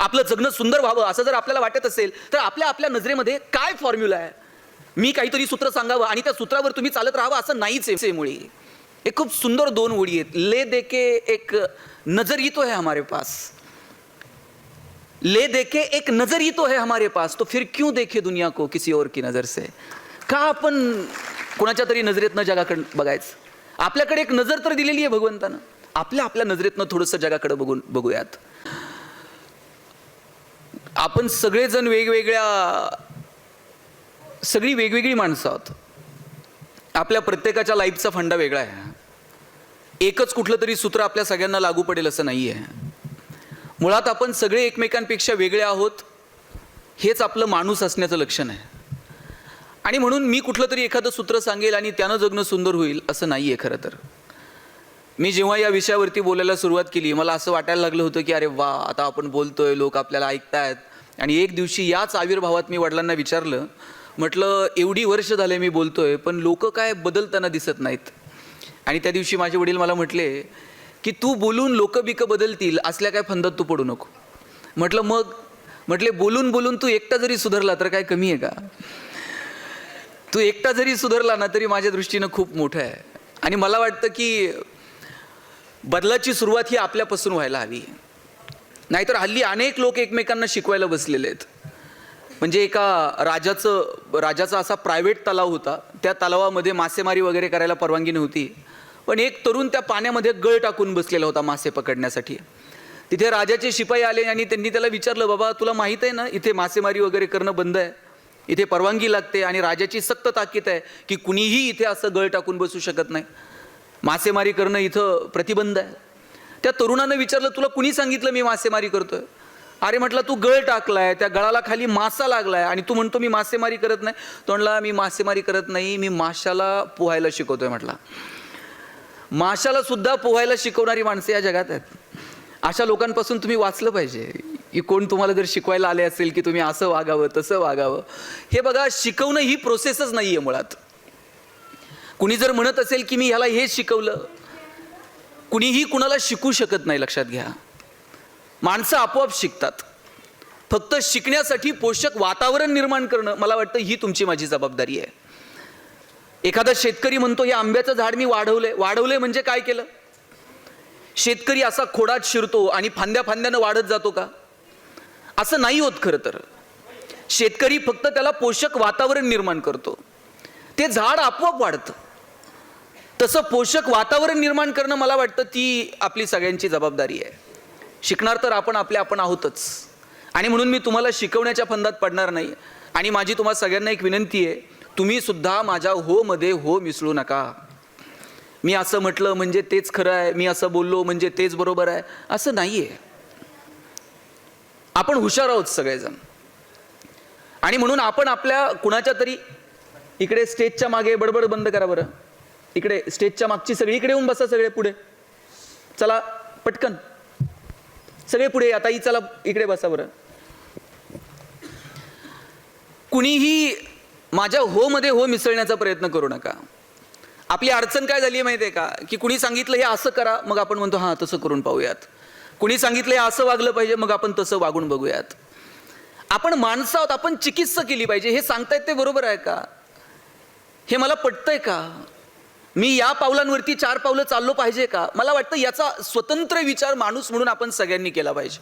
आपलं जगणं सुंदर व्हावं असं जर आपल्याला वाटत असेल तर आपल्या आपल्या नजरेमध्ये काय फॉर्म्युला आहे? मी काहीतरी सूत्र सांगावं आणि त्या सूत्रावर तुम्ही चालत राहावं असं नाहीच आहे मुळी खूप सुंदर दोन ओळी आहेत. ले देके एक नजर तो है हमारे पास. ले देके एक नजर तो है हमारे पास तो फिर क्यों देखे दुनिया को किसी और की नजर से? का आपण कोणाच्या तरी नजरेतनं जगाकडं बघायचं? आपल्याकडे एक नजर तर दिलेली आहे भगवंतानं. आपल्या आपल्या नजरेतनं थोडंसं जगाकडे बघून बघूयात. आपण सगळेजण वेगवेगळ्या सगळी वेगवेगळी माणसं आहोत. आपल्या प्रत्येकाच्या लाईफचा फंडा वेगळा आहे. एकच कुठलं तरी सूत्र आपल्या सगळ्यांना लागू पडेल असं नाही आहे मुळात आपण सगळे एकमेकांपेक्षा वेगळे आहोत हेच आपलं माणूस असण्याचं लक्षण आहे. आणि म्हणून मी कुठलं तरी एखादं सूत्र सांगेल आणि त्यानं जगणं सुंदर होईल असं नाही आहे खरं तर. मी जेव्हा या विषयावरती बोलायला सुरुवात केली मला असं वाटायला लागलं होतं की अरे वा आता आपण बोलतोय लोक आपल्याला ऐकतायत. आणि एक दिवशी याच आविर्भावात मी वडिलांना विचारलं म्हटलं एवढी वर्ष झाले मी बोलतो आहे पण लोक काय बदलताना दिसत नाहीत. आणि त्या दिवशी माझे वडील मला म्हटले की तू बोलून लोक बिकं बदलतील असल्या काय फंदात तू पडू नको. म्हटलं मग? म्हटले बोलून बोलून तू एकटा जरी सुधारला तर काय कमी आहे का? तू एकटा जरी सुधारला ना तरी माझ्या दृष्टीनं खूप मोठं आहे. आणि मला वाटतं की बदलाची सुरुवात ही आपल्यापासून व्हायला हवी. नाहीतर हल्ली अनेक लोक एकमेकांना शिकवायला बसलेले आहेत. म्हणजे एका राजाचं राजाचा असा प्रायव्हेट तलाव होता. त्या तलावामध्ये मासेमारी वगैरे करायला परवानगी नव्हती. पण एक तरुण त्या पाण्यामध्ये गळ टाकून बसलेला होता मासे पकडण्यासाठी. तिथे राजाचे शिपाई आले आणि त्यांनी त्याला विचारलं बाबा तुला माहीत आहे ना इथे मासेमारी वगैरे करणं बंद आहे. इथे परवानगी लागते आणि राजाची सक्त ताकीद आहे की कुणीही इथे असं गळ टाकून बसू शकत नाही. मासेमारी करणं इथं प्रतिबंध आहे. त्या तरुणानं विचारलं तुला कुणी सांगितलं मी मासेमारी करतोय? अरे म्हटलं तू गळ टाकलाय त्या गळाला खाली मासा लागलाय आणि तू म्हणतो मी मासेमारी करत नाही. तो म्हणला मी मासेमारी करत नाही मी माशाला पोहायला शिकवतोय म्हटला. माशाला सुद्धा पोहायला शिकवणारी माणसं या जगात आहेत. अशा लोकांपासून तुम्ही वाचलं पाहिजे की कोण तुम्हाला जर शिकवायला आले असेल की तुम्ही असं वागावं तसं वागावं. हे बघा शिकवणं ही प्रोसेसच नाही आहे मुळात. कुणी जर म्हणत असेल की मी ह्याला हे शिकवलं कुणीही कुणाला शिकू शकत नाही लक्षात घ्या. माणसं आपोआप शिकतात. फक्त शिकण्यासाठी पोषक वातावरण निर्माण करणं मला वाटतं ही तुमची माझी जबाबदारी आहे. एखादा शेतकरी म्हणतो हे आंब्याचं झाड मी वाढवलंय. वाढवलंय म्हणजे काय केलं? शेतकरी असा खोडात शिरतो आणि फांद्या फांद्यानं वाढत जातो का? असं नाही होत खरं तर. शेतकरी फक्त त्याला पोषक वातावरण निर्माण करतो. ते झाड आपोआप वाढतं. तसं पोषक वातावरण निर्माण करणं मला वाटतं ती आपली सगळ्यांची जबाबदारी आहे. शिकणार तर आपण आपले आपण आहोतच. आणि म्हणून मी तुम्हाला शिकवण्याच्या फंदात पडणार नाही. आणि माझी तुम्हाला सगळ्यांना एक विनंती आहे तुम्ही सुद्धा माझ्या हो मध्ये हो मिसळू नका. मी असं म्हटलं म्हणजे तेच खरं आहे मी असं बोललो म्हणजे तेच बरोबर आहे असं नाही आहे आपण हुशार आहोत सगळेजण. आणि म्हणून आपण आपल्या कुणाच्या तरी इकडे स्टेजच्या मागे बडबड बंद करा बरं. इकडे स्टेजच्या मागची सगळी इकडे येऊन बसा सगळे पुढे. चला पटकन. सगळे पुढे आता ही चला इकडे बसा बरं. कुणीही माझ्या हो मध्ये हो मिसळण्याचा प्रयत्न करू नका. आपली अडचण काय झाली आहे माहिती आहे का? की कुणी सांगितलं हे असं करा. मग आपण म्हणतो हां तसं करून पाहूयात. कुणी सांगितलं हे असं वागलं पाहिजे. मग आपण तसं वागून बघूयात. आपण माणसं आहोत आपण चिकित्सा केली पाहिजे. हे सांगतायत ते बरोबर आहे का? हे मला पटतंय का? मी या पावलांवरती चार पावलं चाललो पाहिजे का? मला वाटतं याचा स्वतंत्र विचार माणूस म्हणून आपण सगळ्यांनी केला पाहिजे.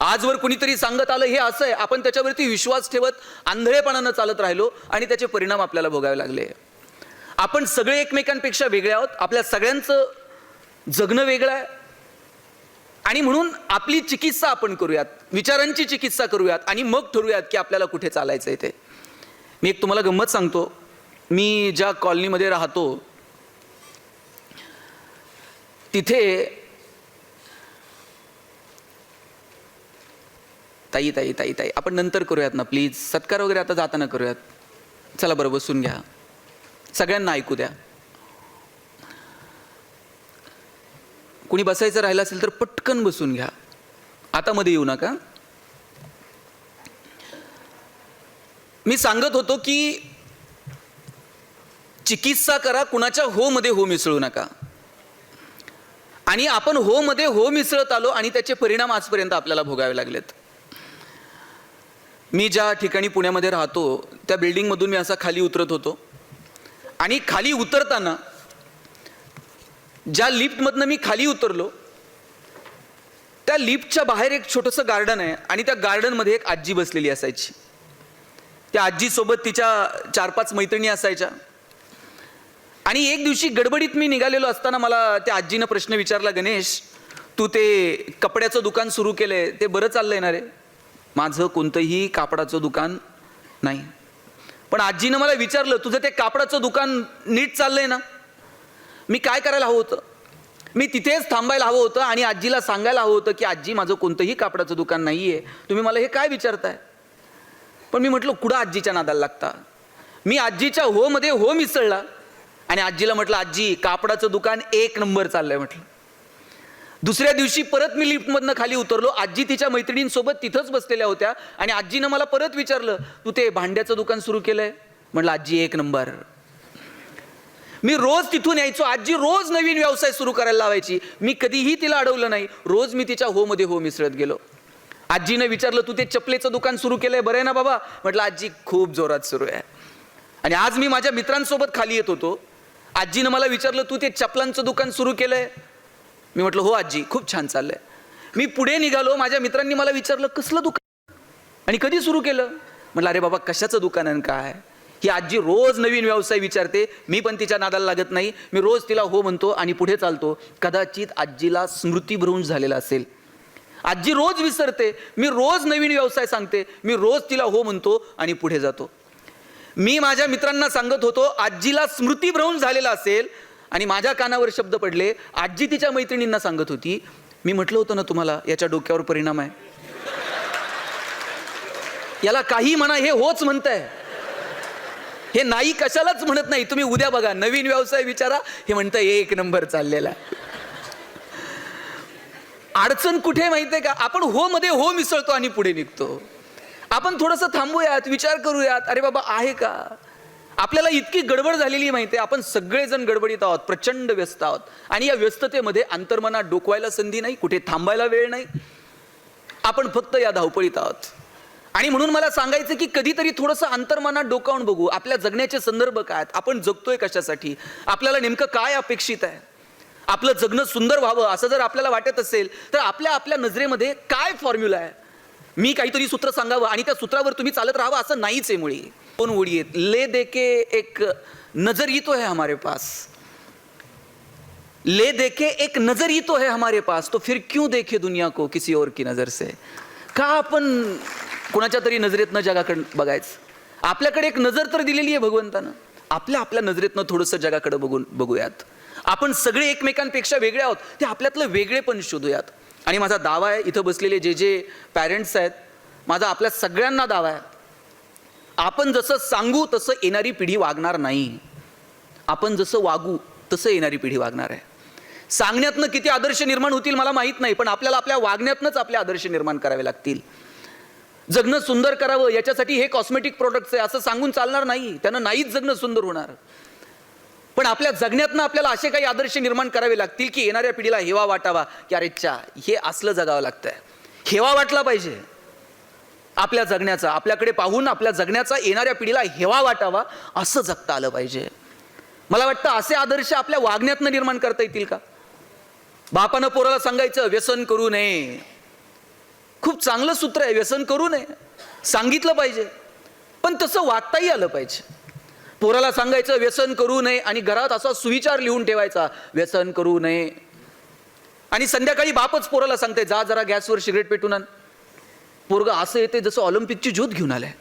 आजवर कुणीतरी सांगत आलं हे असं आहे आपण त्याच्यावरती विश्वास ठेवत आंधळेपणानं चालत राहिलो आणि त्याचे परिणाम आपल्याला भोगावे लागले. आपण सगळे एकमेकांपेक्षा वेगळे आहोत आपल्या सगळ्यांचं जगणं वेगळं आहे. आणि म्हणून आपली चिकित्सा आपण करूयात विचारांची चिकित्सा करूयात आणि मग ठरूयात की आपल्याला कुठे चालायचं आहे ते. मी एक तुम्हाला गंमत सांगतो. मी ज्या कॉलनीमध्ये राहतो तिथे ताई ताई ताई ताई आपण नंतर करूयात ना प्लीज. सत्कार वगैरे आता जाताना करूयात. चला बरं बसून घ्या. सगळ्यांना ऐकू द्या. कुणी बसायचं राहिलं असेल तर पटकन बसून घ्या. आता मध्ये येऊ नका. मी सांगत होतो की चिकित्सा करा कुणाच्या हो मध्ये हो मिसळू नका. आणि आपण हो मध्ये हो मिसळत आलो आणि त्याचे परिणाम आजपर्यंत आपल्याला भोगावे लागलेत. मी ज्या ठिकाणी पुण्यामध्ये राहतो त्या बिल्डिंगमधून मी असा खाली उतरत होतो. आणि खाली उतरताना ज्या लिफ्टमधनं मी खाली उतरलो त्या लिफ्टच्या बाहेर एक छोटंसं गार्डन आहे आणि त्या गार्डनमध्ये एक आजी बसलेली असायची. त्या आजीसोबत तिच्या चार पाच मैत्रिणी असायच्या. आणि एक दिवशी गडबडीत मी निघालेलो असताना मला त्या आजीनं प्रश्न विचारला गणेश तू ते कपड्याचं दुकान सुरू केलंय ते बरं चाललंय ना रे? माझं कोणतंही कापडाचं दुकान नाही. पण आजीनं मला विचारलं तुझं ते कापडाचं दुकान नीट चाललंय ना? मी काय करायला हवं होतं? मी तिथेच थांबायला हवं होतं आणि आजीला सांगायला हवं होतं की आजी माझं कोणतंही कापडाचं दुकान नाही आहे तुम्ही मला हे काय विचारताय? पण मी म्हटलं कुठं आजीच्या नादाला लागता? मी आजीच्या हो मध्ये हो मिसळला. आणि आजीला म्हटलं आजी कापडाचं दुकान एक नंबर चाललंय म्हटलं. दुसऱ्या दिवशी परत मी लिफ्टमधनं खाली उतरलो. आजी तिच्या मैत्रिणींसोबत तिथंच बसलेल्या होत्या आणि आजीनं मला परत विचारलं तू ते भांड्याचं दुकान सुरू केलंय? म्हटलं आजी एक नंबर. मी रोज तिथून यायचो. आजी रोज नवीन व्यवसाय सुरू करायला लावायची. मी कधीही तिला अडवलं नाही. रोज मी तिच्या हो मध्ये हो मिसळत गेलो. आजीनं विचारलं तू ते चपलेचं दुकान सुरू केलंय बरं आहे ना बाबा? म्हटलं आजी खूप जोरात सुरू आहे. आणि आज मी माझ्या मित्रांसोबत खाली येत होतो. आजीनं मला विचारलं तू ते चपलांचं दुकान सुरू केलंय? मी म्हटलं हो आजी खूप छान चाललंय. मी पुढे निघालो माझ्या मित्रांनी मला विचारलं कसलं दुकान? आणि कधी सुरू केलं? म्हटलं अरे बाबा कशाचं दुकान आहे काय? ही आजी रोज नवीन व्यवसाय विचारते मी पण तिच्या नादाला लागत नाही मी रोज तिला हो म्हणतो आणि पुढे चालतो. कदाचित आजीला स्मृतीभ्रंश झालेला असेल. आजी रोज विसरते मी रोज नवीन व्यवसाय सांगते मी रोज तिला हो म्हणतो आणि पुढे जातो. मी माझ्या मित्रांना सांगत होतो आजीला स्मृतीभ्रंश झालेला असेल आणि माझ्या कानावर शब्द पडले आजी तिच्या मैत्रिणींना सांगत होती. मी म्हटलं होतं ना तुम्हाला याच्या डोक्यावर परिणाम आहे. याला काही म्हणा हे होच म्हणताय. हे नाही कशालाच म्हणत नाही. तुम्ही उद्या बघा नवीन व्यवसाय विचारा. हे म्हणतं एक नंबर चाललेला अडचण कुठे माहिती आहे का? आपण हो मध्ये हो मिसळतो आणि पुढे निघतो. आपण थोडंसं थांबूयात विचार करूयात. अरे बाबा आहे का? आपल्याला इतकी गडबड झालेली माहिती आहे आपण सगळेजण गडबडीत आहोत प्रचंड व्यस्त आहोत. आणि या व्यस्ततेमध्ये अंतर्मनात डोकवायला संधी नाही कुठे थांबायला वेळ नाही. आपण फक्त या धावपळीत आहोत. आणि म्हणून मला सांगायचं की कधीतरी थोडंसं अंतर्मनात डोकावून बघू. आपल्या जगण्याचे संदर्भ काय आहेत? आपण जगतोय कशासाठी? आपल्याला नेमकं काय अपेक्षित आहे? आपलं जगणं सुंदर व्हावं असं जर आपल्याला वाटत असेल तर आपल्या आपल्या नजरेमध्ये काय फॉर्म्युला आहे? मी काहीतरी सूत्र सांगावं आणि त्या सूत्रावर तुम्ही चालत राहावं असं नाहीच आहे मुळी. कोण ओळी आहेत ले देके एक नजर तो है हमारे पास. ले देखे एक नजर ही तो है हमारे पास. तो फिर क्यों देखे दुनिया को किसी और की नजर से? का आपण कुणाच्या तरी नजरेतनं जगाकडे बघायचं? आपल्याकडे एक नजर तर दिलेली आहे भगवंतानं. आपल्या आपल्या नजरेतनं थोडंसं जगाकडे बघून बघूयात. आपण सगळे एकमेकांपेक्षा वेगळे आहोत. ते आपल्यातलं वेगळेपण शोधूयात. आणि माझा दावा आहे इथं बसलेले जे जे पॅरेंट्स आहेत माझा आपल्या सगळ्यांना दावा आहे. आपण जसं सांगू तसं येणारी पिढी वागणार नाही. आपण जसं वागू तसं येणारी पिढी वागणार आहे. सांगण्यातनं किती आदर्श निर्माण होतील मला माहीत नाही पण आपल्याला आपल्या वागण्यातनंच आपले आदर्श निर्माण करावे लागतील. जगणं सुंदर करावं याच्यासाठी हे कॉस्मेटिक प्रोडक्ट्स आहे असं सांगून चालणार नाही. त्यानं नाहीच जगणं सुंदर होणार. पण आपल्या जगण्यातनं आपल्याला असे काही आदर्श निर्माण करावे लागतील की येणाऱ्या पिढीला हेवा वाटावा? की अरेच्छा हे असलं जगावं लागतंय. हेवा वाटला पाहिजे. आपल्या जगण्याचा आपल्याकडे पाहून आपल्या जगण्याचा येणाऱ्या पिढीला हेवा वाटावा असं जगता आलं पाहिजे. मला वाटतं असे आदर्श आपल्या वागण्यातनं निर्माण करता येतील का? बापानं पोराला सांगायचं व्यसन करू नये. खूप चांगलं सूत्र आहे व्यसन करू नये. सांगितलं पाहिजे. पण तसं वागताही आलं पाहिजे. पोराला सांगायचं व्यसन करू नये आणि घरात असा सुविचार लिहून ठेवायचा व्यसन करू नये. आणि संध्याकाळी बापच पोराला सांगते जा जरा गॅसवर सिगरेट पेटून आण. पोरग असं येते जसं ऑलिम्पिकची ज्योत घेऊन आलाय.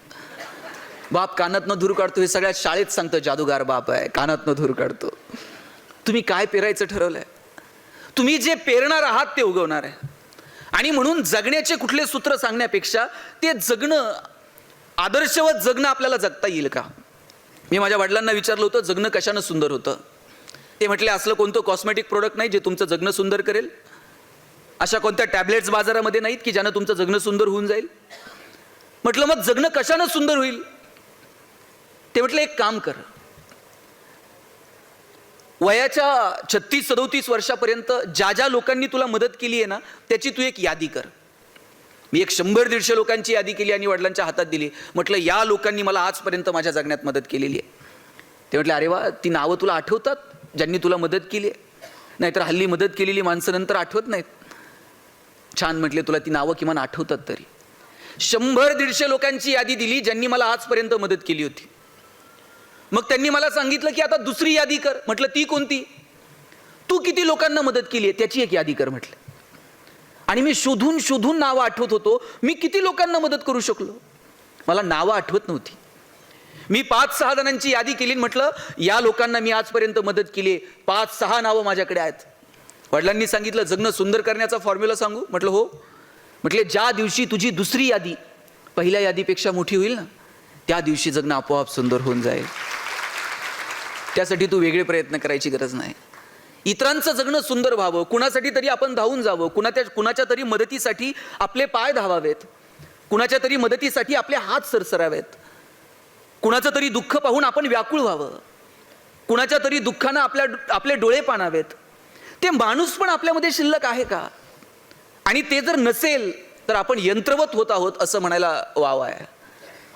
बाप कानातनं धूर काढतो हे सगळ्यात शाळेत सांगतं जादूगार बाप आहे कानातनं धूर काढतो. तुम्ही काय पेरायचं ठरवलंय? तुम्ही जे पेरणार आहात ते उगवणार आहे. आणि म्हणून जगण्याचे कुठले सूत्र सांगण्यापेक्षा ते जगणं आदर्शवत जगणं आपल्याला जगता येईल का? मी माझ्या वडिलांना विचारलं होतं जगणं कशानं सुंदर होतं? ते म्हटले असलं कोणतं कॉस्मेटिक प्रोडक्ट नाही जे तुमचं जगणं सुंदर करेल? अशा कोणत्या टॅबलेट्स बाजारामध्ये नाहीत की ज्यानं तुमचं जगणं सुंदर होऊन जाईल? म्हटलं मग जगणं कशानं सुंदर होईल? ते म्हटलं एक काम कर. वयाच्या छत्तीस सदोतीस वर्षापर्यंत ज्या ज्या लोकांनी तुला मदत केली आहे ना त्याची तू एक यादी कर. मी एक शंभर दीडशे लोकांची यादी केली आणि वडिलांच्या हातात दिली. म्हटलं या लोकांनी मला आजपर्यंत माझ्या जगण्यात मदत केलेली आहे. ते म्हटले अरे वा ती नावं तुला आठवतात? ज्यांनी तुला मदत केली आहे. नाहीतर हल्ली मदत केलेली माणसं नंतर आठवत नाहीत. छान म्हटले तुला ती नावं किमान आठवतात तरी. शंभर दीडशे लोकांची यादी दिली ज्यांनी मला आजपर्यंत मदत केली होती. मग त्यांनी मला सांगितलं की आता दुसरी यादी कर. म्हटलं ती कोणती? तू किती लोकांना मदत केली आहे? त्याची एक यादी कर म्हटलं. आणि मी शोधून शोधून नावं आठवत होतो. मी किती लोकांना मदत करू शकलो? मला नावं आठवत नव्हती. मी पाच सहा जणांची यादी केली म्हटलं या लोकांना मी आजपर्यंत मदत केली पाच सहा नावं माझ्याकडे आहेत. वडिलांनी सांगितलं जगणं सुंदर करण्याचा फॉर्म्युला सांगू. म्हटलं हो. म्हटले ज्या दिवशी तुझी दुसरी यादी पहिल्या यादीपेक्षा मोठी होईल ना त्या दिवशी जगणं आपोआप सुंदर होऊन जाईल. त्यासाठी तू वेगळे प्रयत्न करायची गरज नाही. इतरांचं जगणं सुंदर व्हावं कुणासाठी तरी आपण धावून जावं कुणाच्या कुणाच्या तरी मदतीसाठी आपले पाय धावावेत कुणाच्या तरी मदतीसाठी आपले हात सरसरावेत. कुणाचं तरी दुःख पाहून आपण व्याकुळ व्हावं. कुणाच्या तरी दुःखानं आपल्या आपले डोळे पाणावेत. ते माणूस पण आपल्यामध्ये शिल्लक आहे का? आणि ते जर नसेल तर आपण यंत्रवत होत आहोत असं म्हणायला वाव आहे.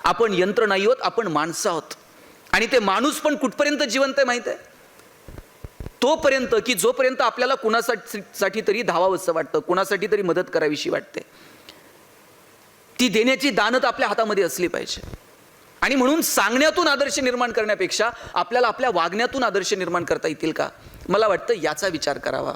आपण यंत्र नाही आहोत आपण माणसं आहोत. आणि ते माणूस पण कुठपर्यंत जिवंत आहे माहीत आहे? तोपर्यंत की जोपर्यंत आपल्याला कुणासाठी साठी तरी धावावंसं वाटतं कुणासाठी तरी मदत करावीशी वाटते. ती देण्याची दानत आपल्या हातामध्ये असली पाहिजे. आणि म्हणून सांगण्यातून आदर्श निर्माण करण्यापेक्षा आपल्याला आपल्या वागण्यातून आदर्श निर्माण करता येतील का? मला वाटतं याचा विचार करावा.